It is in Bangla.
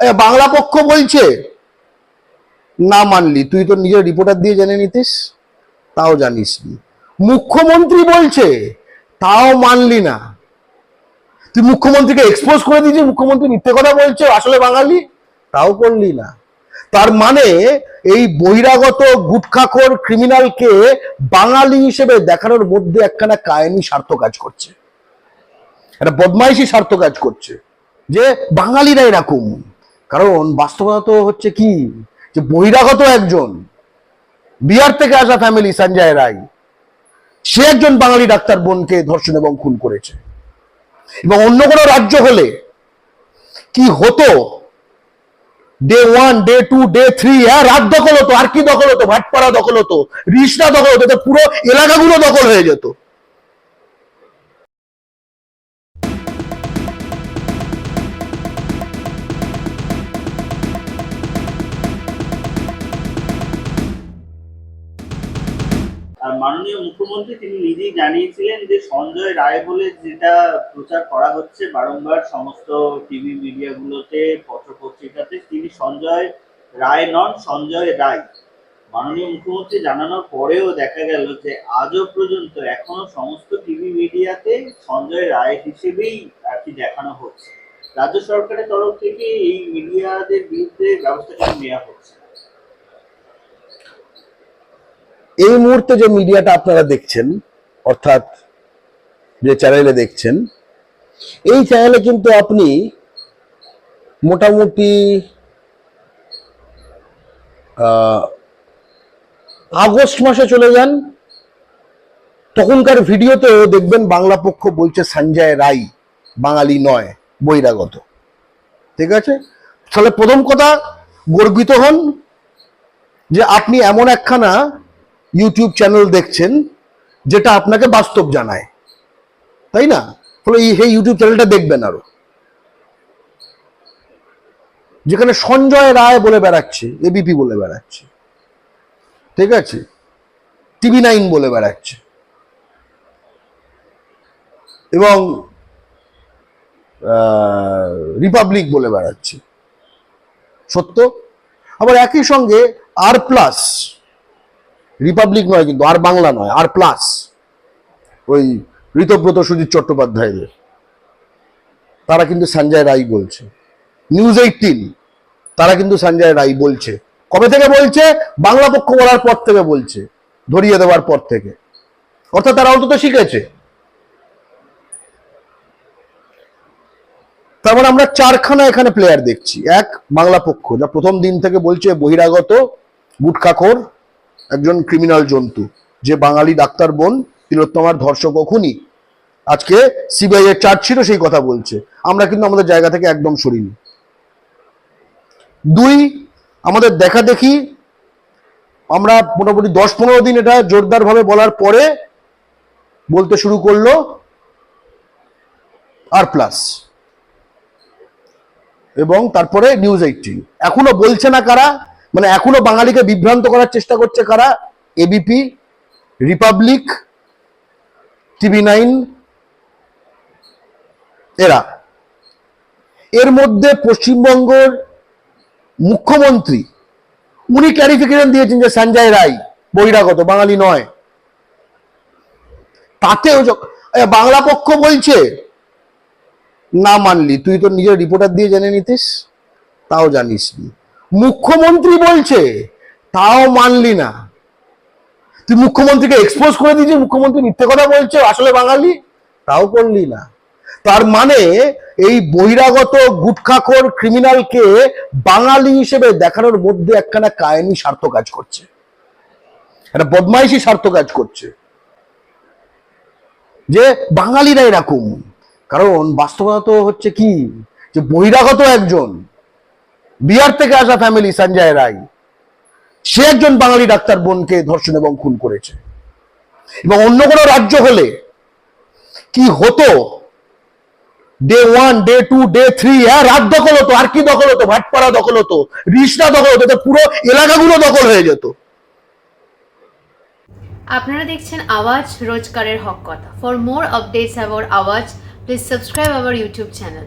বাংলা পক্ষ বলছে, না মানলি, তুই তো নিজের রিপোর্টার দিয়ে জেনে নিতিস, তাও জানিস মুখ্যমন্ত্রী বলছে, তাও মানলি না। তুই মুখ্যমন্ত্রীকে এক্সপোজ করে দিয়েছিস, মুখ্যমন্ত্রী মিথ্যে কথা বলছে, আসলে বাঙালি, তাও করলি না। তার মানে এই বহিরাগত গুটখাখোর ক্রিমিনালকে বাঙালি হিসেবে দেখানোর মধ্যে একখানা কায়েমি স্বার্থ কাজ করছে। একটা বদমাইশি স্বার্থ কাজ করছে। যে বাঙালিরা এরকম। কারণ বাস্তবতা তো হচ্ছে কি? যে বহিরাগত একজন, বিহার থেকে আসা ফ্যামিলি সঞ্জয় রায়, সে একজন বাঙালি ডাক্তার বোনকে ধর্ষণ এবং খুন করেছে। এবং অন্য কোনো রাজ্য হলে কি হতো? Day one day two day three হ্যাঁ রাত দখল হতো, আর কি দখল হতো? ভাটপাড়া দখল হতো রিসটা দখল হতো পুরো এলাকাগুলো দখল হয়ে যেত। মুখ্যমন্ত্রী তিনি নিজেই জানিয়েছিলেন যে সঞ্জয় রায় বলে যেটা প্রচার করা হচ্ছে বারংবার সমস্ত টিভি মিডিয়াগুলোতে, পত্রপত্রিকাতে, তিনি সঞ্জয় রায় নন, সঞ্জয় রায়। মাননীয় মুখ্যমন্ত্রী জানানোর পরেও দেখা গেল যে আজও পর্যন্ত এখনও সমস্ত টিভি মিডিয়াতে সঞ্জয় রায় হিসেবেই আর কি দেখানো হচ্ছে। রাজ্য সরকারের তরফ থেকে এই মিডিয়াদের বিরুদ্ধে ব্যবস্থা নেওয়া হচ্ছে না? এই মুহূর্তে যে মিডিয়াটা আপনারা দেখছেন, অর্থাৎ যে চ্যানেলে দেখছেন, এই চ্যানেলে কিন্তু আপনি মোটামুটি আগস্ট মাসে চলে যান। তখনকার ভিডিওতেও দেখবেন বাংলা পক্ষ বলছে সঞ্জয় রায়, বাঙালি নয়, বহিরাগত। ঠিক আছে? তাহলে প্রথম কথা, গর্বিত হন যে আপনি এমন একখানা ইউটিউব চ্যানেল দেখছেন, যেটা আপনাকে বাস্তব জানায়। তাই না? ফলে এই ইউটিউব চ্যানেলটা দেখবেন আরও। যেখানে সঞ্জয় রায় বলে বেড়াচ্ছে এবিপি বলে বেড়াচ্ছে। ঠিক আছে? টিভি নাইন বলে বেড়াচ্ছে। এবং রিপাবলিক বলে বেড়াচ্ছে। সত্য? আবার একই সঙ্গে আর প্লাস রিপাবলিক নয় কিন্তু আর বাংলা নয়, আর প্লাস ওই ঋতব্রত সুজিত চট্টোপাধ্যায়ের। তারা কিন্তু সঞ্জয় রায় বলছে। নিউজ এইটিন তারা কিন্তু সঞ্জয় রায় বলছে। কবে থেকে বলছে? বাংলা পক্ষ বলার পর থেকে বলছে। ধরিয়ে দেওয়ার পর থেকে। অর্থাৎ তারা অন্তত শিখেছে। তার মানে আমরা চারখানা এখানে প্লেয়ার দেখছি। এক, বাংলা পক্ষ, যা প্রথম দিন থেকে বলছে বহিরাগত, গুটখাখোর একজন ক্রিমিনাল জন্তু। যে বাঙালি ডাক্তার বোন, তিলোত্তমার ধর্ষক ও খুনি। আজকে সিবিআই এর চার্জ ছিল সেই কথা বলছে। আমরা কিন্তু আমাদের জায়গা থেকে একদম সরিনি। দুই, আমাদের দেখা দেখি আমরা মোটামুটি দশ পনেরো দিন এটা জোরদার ভাবে বলার পরে বলতে শুরু করল আর প্লাস এবং তারপরে নিউজ এইটিন এখনও বলছে না কারা? মানে এখনও বাঙালিকে বিভ্রান্ত করার চেষ্টা করছে কারা? এবিপি রিপাবলিক টিভি নাইন এরা। এর মধ্যে পশ্চিমবঙ্গের মুখ্যমন্ত্রী, উনি ক্যারিফিকেশন দিয়েছেন যে সঞ্জয় রায় বহিরাগত, বাঙালি নয়। তাতেও বাংলা পক্ষ বলছে, না মানলি, তুই তো নিজের রিপোর্টার দিয়ে জেনে নিতিস, তাও জানিস মুখ্যমন্ত্রী বলছে, তাও মানলি না। তুই মুখ্যমন্ত্রীকে এক্সপোজ করে দিয়েছিস, মুখ্যমন্ত্রী মিথ্যে কথা বলছে, আসলে বাঙালি? তাও করলি না। তার মানে এই বহিরাগত গুটখাখোর ক্রিমিনালকে বাঙালি হিসেবে দেখানোর মধ্যে একখানা কায়েমি স্বার্থ কাজ করছে। একটা বদমাইশি স্বার্থ কাজ করছে। যে বাঙালিরা এরকম কারণ বাস্তবতা তো হচ্ছে কি? যে বহিরাগত একজন বিহার থেকে আসা ফ্যামিলি সঞ্জয় রায়, সে একজন বাঙালি ডাক্তার বোনকে ধর্ষণ এবং খুন করেছে। এবং অন্য কোনো রাজ্য হলে কি হতো? Day one day two day three হ্যাঁ রাত দখল হতো আর কি দখল হতো, ভাটপাড়া দখল হতো রিসটা দখল হতো পুরো এলাকাগুলো দখল হয়ে যেত। আপনারা দেখছেন আওয়াজ রোজকারের হক কথা। For more updates about Awaaz please subscribe our YouTube channel